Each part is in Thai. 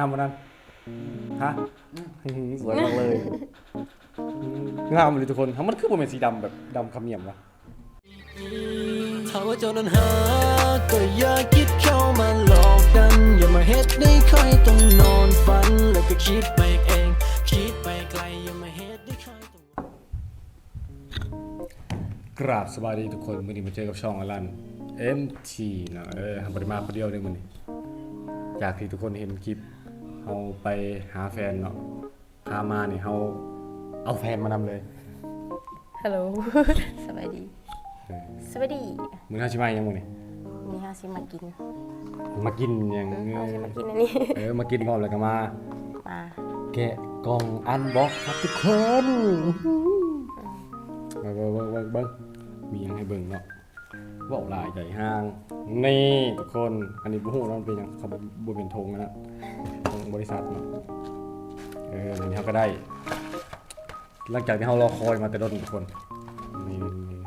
ามวันนั้นฮะสวยมากเลยงามเลยทุกคนทั้งมันคือบ่เป็นสีดำแบบดำขมิ้นวะถ้าว่าเจ้านั้นหาก็อย่าคิดเข้ามาหลอกกันอย่ามาเฮ็ดให้คอยต้องนอนฝันแล้วก็คิดไปเองคิดไปไกลอย่ามาเฮ็ดให้คอยต้องกราบสวัสดีทุกคนมื่อนี้มาเจอกับช่องอลัน MT นะเออทำปริมาคนเดียวเลยมื่อนี้จากที่ทุกคนเห็นคลิป เราไปหาแฟนเนาะพามาเนี่ยเราเอาแฟนมานำเลยฮัลโหล สวัสดีเออสวัสดีมือห้าชิมายังมื่อนี้นี่ฮาสิมากินมากินยังเฮาสิมากินอันนี้ เออมากินพร้อมแล้วก็มา มาแกะกล่องอันบ็อกครับทุกคนเบิ่งเบิ่งเบิ่งเบิ่งเบิ่งมีหยังให้เบิ่งเนาะเว่าหลายใหญ่ห้าง นี่ทุกคน อันนี้บุหูเราะมันเป็นหยังเขาบ่บ่เป็นธงนะธง บริษัทเนาะเออวันนี้เขาก็ได้ หลังจากที่เขารอคอยมาแต่ต้นทุกคนนี่นี่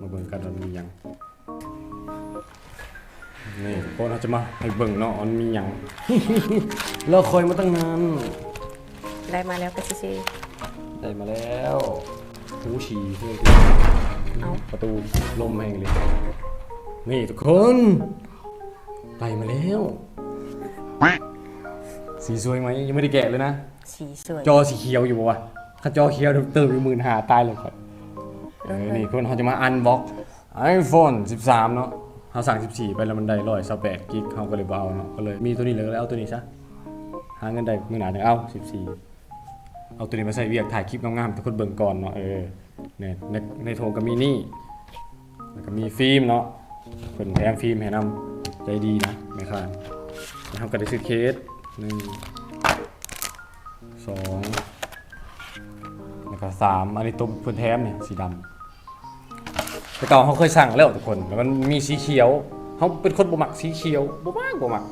มาเบิ่งกันว่ามันมีหยังนี่ทุกคนเขาจะมาให้เบิ่งเนาะว่ามันมีหยังรอคอยมาตั้งนานได้มาแล้วก็ซิซิได้มาแล้วหูฉี่เพื่อนเอาประตูลมแห่งเลยนี่ทุกคนได้มาแล้ว สีสวยไหมยังไม่ได้แกะเลยนะ สีสวยจอสีเขียวอยู่ปะวะถ้าจอเขียวเดี๋ยวเติมอยู่หมื่นหาตายเลยครับเออนี่คนเขาจะมาอันบ็อก iPhone 13 เนาะเขาสั่ง 14 ไปแล้วมันได้ร้อยสแปดกิกเขาก็เลยบ่เอาเนาะก็เลยมีตัวนี้เลยก็เลยเอาตัวนี้ซะหาเงินได้มือหนาถึงเอา 14 เอาตัวนี้มาใส่เวียกถ่ายคลิปงามๆทุกคนเบิ่งก่อนเนาะเออเนี่ยในในโทรก็มีนี่แล้วก็มีฟิล์มเนาะเพิ่นแถมฟิล์มให้นำใจดีนะแม่ค้าแล้วเขาก็ได้ซื้อเคส หนึ่งสองแล้วก็สามอันนี้ตัวเพื่นแถมเนี่ยสีดำแต่เก่าเขาเคยสั่งแล้วทุกคนแล้วมันมีสีเขียวเขาเป็นคนบ่มักสีเขียวบ่มากบ่มัก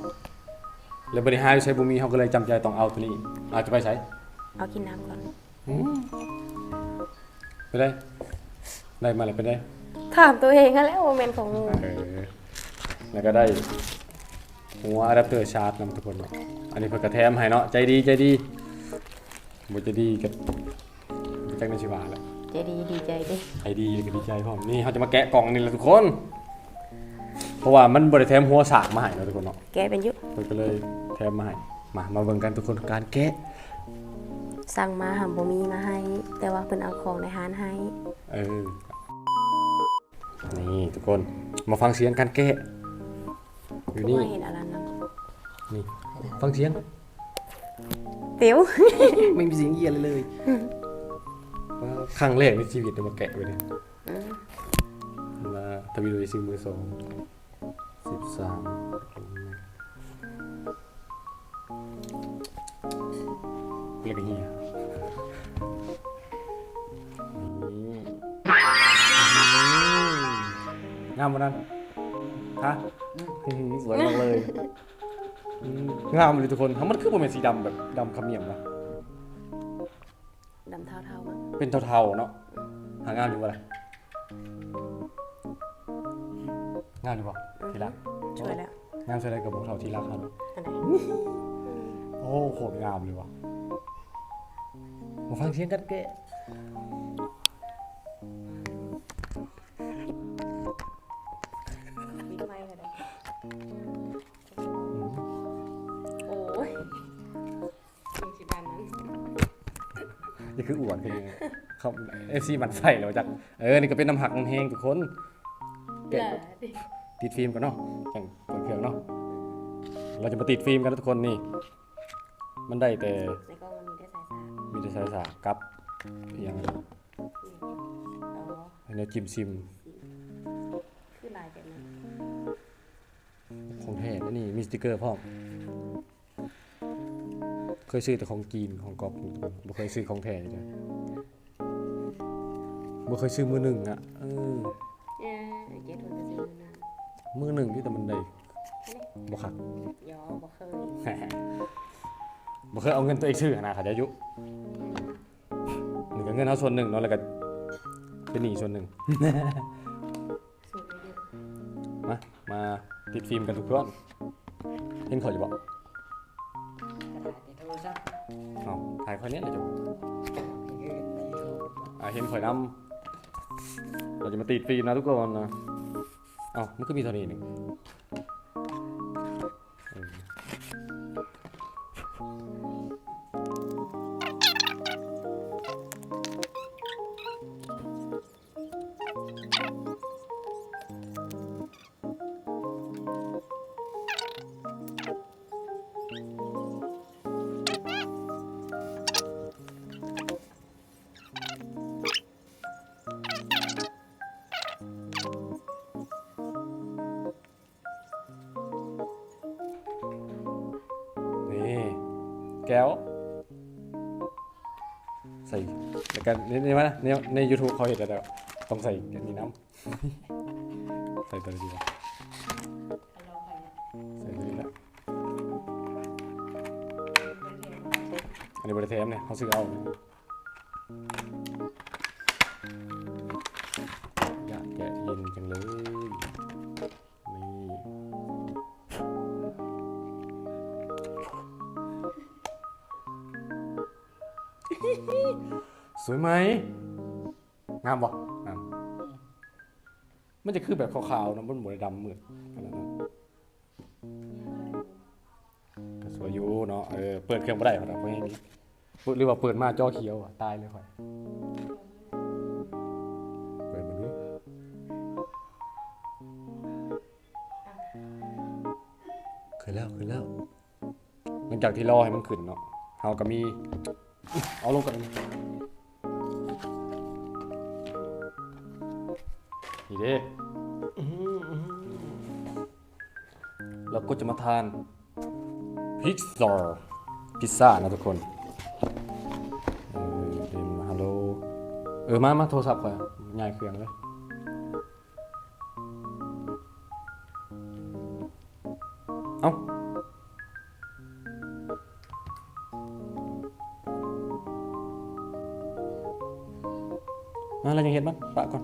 แล้วบริหารใช้บ่มีเขาก็เลยจำใจต้องเอาตัวนี้อาจจะไปใช้เอากินน้ำก่อนไปได้ ได้มาแล้วไปได้ถามตัวเองกันแล้วโมเมนต์ของงู เออแล้วก็ได้ หัวอะแดปเตอร์ชาร์จนำทุกคนเนาะอันนี้เพิ่นกระแถมให้เนาะใจดีใจดีบ่จะดีกับจักในชีวาแหละใจดีดีใจดิใจดีก็ดีใจพร้อมนี่เขาจะมาแกะกล่องนี่แหละทุกคน เพราะว่ามันบริแถมหัวสากมาให้เราะทุกคนเนาะแกเป็นอยุเพิ่นก็เลยแถมมาให้มามาเบิ่งกันทุกคนการแกะ สั่งมาหำบ่มีมาให้ แต่ว่าเพิ่นเอาของในห้านให้ เออ นี่ทุกคน มาฟังเสียงการแกะ อยู่นี่ว่าเห็นอะไรนะนี่ฟังเสียง ติ๋ว ไม่มีเสียงเยียอะไรเลยว่าครั้งแรกในชีวิตเนี่ยมาแกะไปเลยมาทวีโดยซิมมือสองสิบสามเรียกอย่างนี้งามวันนั้นฮะ สวยมากเลยงามเลยทุกคนทั้งมันคือมันเป็นสีดำแบบดำขมิ้นนะดำเทาๆมั้งเป็นเทาๆเนาะหางานอยู่อะไรงานอยู่ปะทีรักช่วยแล้ว งานช่วยอะไรกับพวกเราทีรักครับ อันไหนโอ้โหโคตรงามเลยวะมาฟังเสียงกันแกะ นี่คืออวดคือยังไงเขาเอฟซีมันใส่แล้วจักเออนี่ก็เป็นน้ำหักน้ำแห้งทุกคนแกะติดฟิล์มกันเนาะแข่งเปิดเครื่องเนาะเราจะมาติดฟิล์มกันนะทุกคนนี่ มันได้แต่ในกล้องมันมีได้สายสามมีแต่สายสากกับอหย่างนั้นอ๋อในจิมซิมคือลายแบบนั้นของแท้และนี่มีสติกเกอร์พร้อมเค ยซื้อแต่ของจีนของกอบบ่เคยซื้อของแท้เลยบ่เคยซื้อมือหนึ่งอะเออเอ้ยเจ๊ทุนจะซื้อนะมือหนึ่งที่แต่มันได้บ่คักยอบ่เคยบ่เคยเอาเงินตัวเองซื้อขนาดขาดอายุนี่ก็เงินเอาส่วนหนึ่งเนาะแล้วก็เป็นหนี้ส่วนหนึ่งสูตรเยอะมามาติดฟิล์มกันทุกคนเห็นเขาจะบอกายค่อยเนี้ยเลยจ้ะอะเห็นข่อยนำเราจะมาติดฟิล์มนะทุกคนนะเอ้ามันก็มีเท่านี้หนึ่ง แก้ว ใส่แล้วกันนี่นี่มานะในในยูทูบเขาเห็นแล้วต่ต้องใส่อย่างนี้น้ำใส่ตัวนี้ดีกว่าใส่ตัวนี้ละอันนี้บริเทมเนี่ยเขาซื้อเอา สวยไหมงามบ่งามมันจะคือแบบขาวๆนะมันหมดดำเหมือนขนาดนั้นก็สวยอยู่เนาะเออเปิดเครื่องไม่ได้เราะเราไม่ให้นี้หรือว่าเปิดมาจอเขียวอะตายเลยค่อยเปิดมาดูเคยแล้วเคยแล้วหลังจากที่รอให้มันขึ้นเนาะเฮาก็มี เอาลงก่อนนี่เด้อื้อหืออื้อหือเราก็จะมาทานพิซซ่าพิซซ่านะทุกคนเออเอ็มฮัลโหลเออมามาโทรศัพท์ก่อนง่ายเครื่องเลยเอ้า มาแล้วยังเห็นมั้งปะก่อน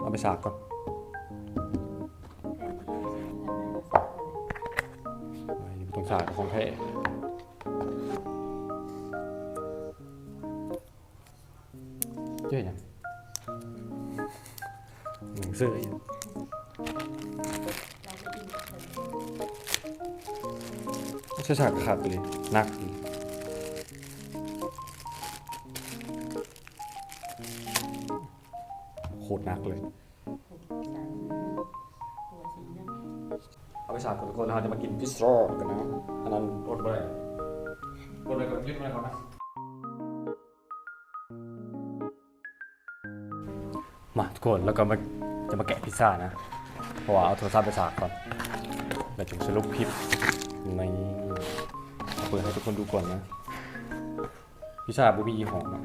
เอาไปสากก่อนต้องสากของแท้เจ๊ยังหนังสืออีกไม่ใช่สากขาดไปเลยหนักอีก โคตรหนักเลย เอาไปสากก่อนทุกคนเราจะมากินพิซซ่ากันนะ อันนั้นอดไปเลยอดไปก่อนยึดไปก่อนนะมาทุกคนแล้วก็มาจะมาแกะพิซซ่านะ เพราะว่าเอาโทรศัพท์ไปสากก่อนแล้วจึงสรุปคลิปในเอาเปิดให้ทุกคนดูก่อนนะพิซซ่าบุมียี่ห้อนะ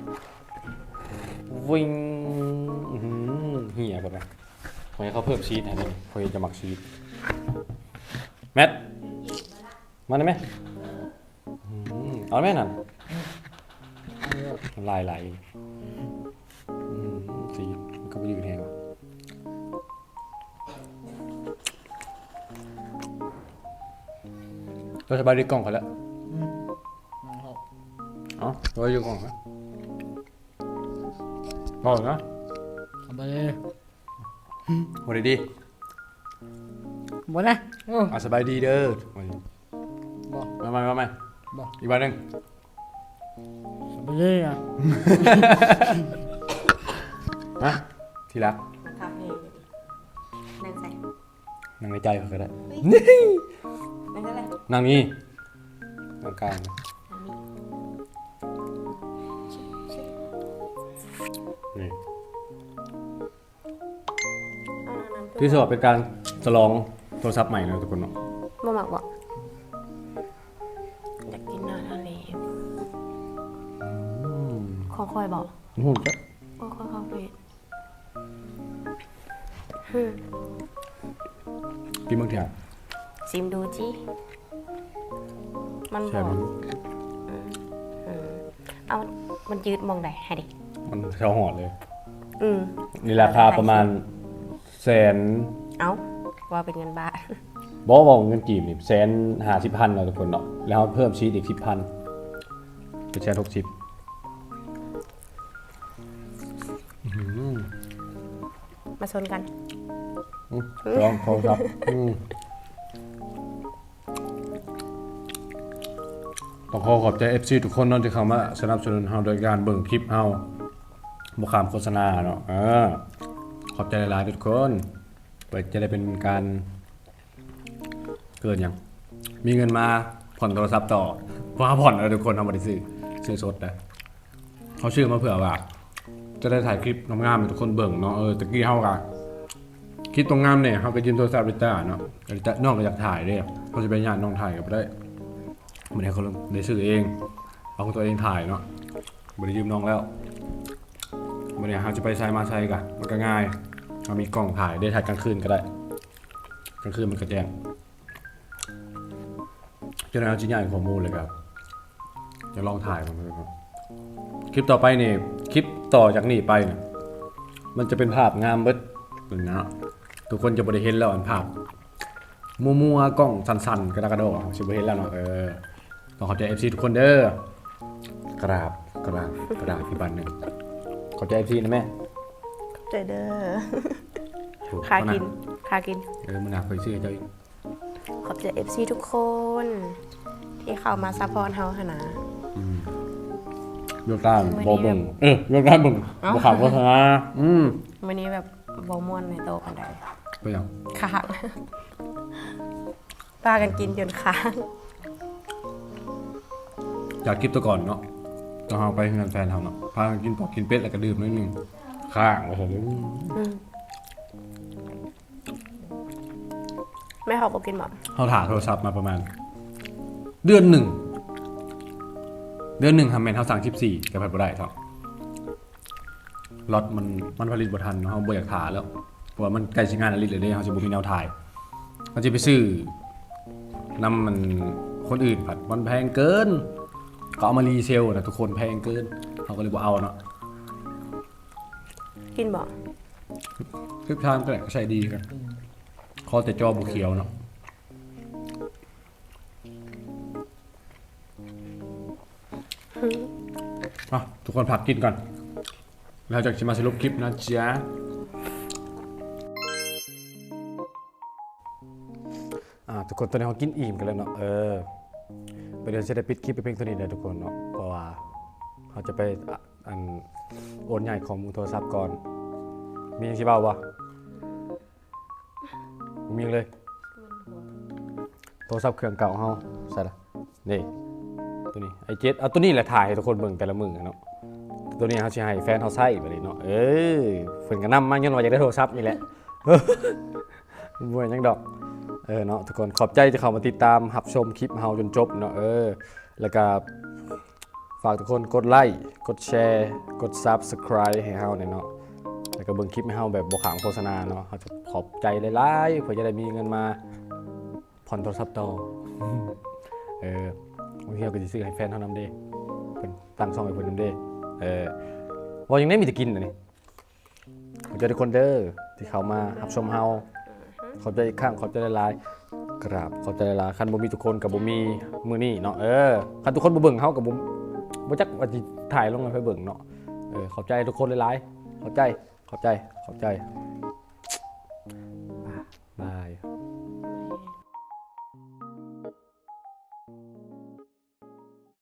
วิ่งอื้อหือ เหี่ยก่อนนะพอให้เขาเพิ่มชีสให้เลยพอจะหมักชีสแมทมาได้ไหมอื้อหือเอาไหมนั่นลายไหลอื้อหือชีสมันก็ไปยืนแทนวะเราสบายดีกล่องเขาแล้วเอ๋อเราอยู่กล่องนะกล่องนะ เอาไปเลยโหดีดีหมดนะโอ้อะสบายดีเด้อบอกมาใหม่มาใหม่บอกอีกวันหนึ่งเอาไปเลยอะนะที่รักคาเฟ่นั่งใส่นั่งในใจเขาก็ได้นั่งอะไรนั่งนี่นั่งกลางนี่ ที่สอบเป็นการฉลองโทรศัพท์ใหม่นะทุกคนเนาะมาหมักบอกอยากกินน้ำทะเลขอคอยบอกหุ่นจ้ะโอ้คอยคาเฟ่ฮึกินบางทีซิมดูจิมันบใช่อกมันเอา มันยืดมองไหนให้ดิมันเชาหอดเลย อืม นี่ราคาประมาณ แสนเอาว่าเป็นเงินบาทบอกบอกเงินกีบนี่แสนหาสิบพันเราทุกคนเนาะแล้วเพิ่มชีสอีกสิบพันเป็นแชร์หกสิบมาชนกันลองโทรศัพท์อืมต้องขอขอบใจ FC ทุกคนเนาะที่เข้ามาสนับสนุนเราโดยการเบิ่งคลิปเราบ่ขามโฆษณาเนาะเออ ขอบใจหลายๆทุกคนเปิดจะได้เป็นการเกิดย่างมีเงินมาผ่อนโทรศัพท์ต่อว่าผ่อนแล้วทุกคนทำบริซื้อซื้อสดนะเขาชื่อมาเผื่อว่า จะได้ถ่ายคลิปงามๆให้ทุกคนเบิ่งเนาะเออตะกี้เฮากันคลิปตรงงามเนี่ยเฮาก็ยืมโทรศัพท์ลิต้าเนาะลิต้าน้องก็อยากถ่ายเด้เขาจะไปญาติน้องถ่ายก็บ่ได้มันให้เขาได้ซื้อเอง เอาของตัวเองถ่ายเนาะบ่ได้ยืมน้องแล้ว มันเนี่ยเฮาจะไปใช้มาใช้กันมันก็ง่ายเรามีกล้องถ่ายได้ถ่ายกลางคืนก็ได้กลางคืนมันก็แจ้งจนเอาชิ้นใหญ่ข้อมูลเลยครับจะลองถ่ายมันเลยครับคลิปต่อไปนี่คลิปต่อจากนี้ไปเนี่ยมันจะเป็นภาพงามเบิดหนึ่งนะทุกคนจะบริเห็นแล้วอันภาพมัวๆกล้องสั่นๆกระดากระโดดสิบริเห็นแล้วเนาะเออต้องขอบใจ FC ทุกคนเด้อกราบกราบกราบพี่บันหนึ่ง ขอบใจ FC นะแม่ใจเด้อถูคากินมื้อคากิน เออมันหนักไปซื้อให้เจ้าอีกขอบใจ FC ทุกคน ที่เข้ามาซัพพอร์ตเฮาหนนะยกด้านมื้อนี้บอเบิ่งเออยกด้านเบิ่งเอ้าบ่ข่าวโฆษณาอืมวันนี้แบบบ่ม่วนในโตะกันได้ไปยังค้างพากันกินจนค้างจากคลิปตัวก่อนเนาะ เราเอาไปงานแฟนเขาเนาะพากันกินปอกกินเป็ดแล้วก็ดื่มนิดนึงข้างโอ้โหแม่เขาบอกกินหมดเขาถ่ายโทรศัพท์มาประมาณ เดือนหนึ่ง เดือนหนึ่งทำแมนเขาสั่งชิปสี่กับพัดบ่ได้ครับล็อตมันมันผลิตบ่ทันเนาะเขาบ่อยากถ่ายแล้วเพราะว่ามันใกล้ชิงงานอลิตเลยเนี่ยเขาจะบ่มีแนวถ่ายเขาจะไปซื้อนำมันคนอื่นผัดมันแพงเกิน ก็เอามารีเซลนะทุกคนแพงเกินเขาก็เลยบ่เอาเนาะกินบ่คลิปทางก็ใช้ดีกันคอแต่จอบุเขียวเนาะอะทุกคนพักกินก่อน แล้วจากจะมาสรุปคลิปนะจ๊ะอ่าทุกคนตอนนี้เขากินอิ่มกันแล้วเนาะเออ ไปเดี๋ยวจะได้ปิดคลิปไปเพียงเท่านี้เลยทุกคนเนาะเพราะว่าเขาจะไปอันโอนใหญ่ของมือโทรศัพท์ก่อน มียังสิเบาวะบ่มีเลย โทรศัพท์เครื่องเก่าเฮาใส่ละนี่ตัวนี้ไอเจ็ดเอาตัวนี้แหละถ่ายให้ทุกคนเบิ่งแต่ละมือเนาะตัวนี้เขาสิให้แฟนเขาใช้ไปเลยเนาะเออเพิ่นก็นำมาย้อนว่าอยากได้โทรศัพท์นี่แหละบ่ยังดอก เออเนาะทุกคนขอบใจที่เข้ามาติดตามรับชมคลิปเฮาจนจบเนาะเออแล้วก็ฝากทุกคนกดไลค์กดแชร์กด Subscribe ให้เฮาหน่ยเนาะแล้วก็เบิ่งคลิปให้เฮาแบบบ่ขามโฆษณาเนาะเฮาจะขอบใจหลายๆเพื่อจะได้มีเงินมาผ่อนโทรศัพท์ต่อเออบางทีเราก็สิซื้อให้แฟนเฮานำเด้เพิ่นตั้งช่องให้เพิ่นนำเด้เออว่ายังได้มีแต่กินน่ะนี่ขอบใจทุกคนเด้อที่เข้ามารับชมเฮา ขอบใจอีกครั้งขอบใจหลายๆกราบขอบใจหลายๆคันบ่มีทุกคนกับบ่มีมือนี่เนาะเออคันทุกคนบ่เบิ่งเฮากับบ่บ่จักว่าสิถ่ายลงไปเบิ่งเนาะเออขอบใจทุกคนหลายๆขอบใจขอบใจขอบใจ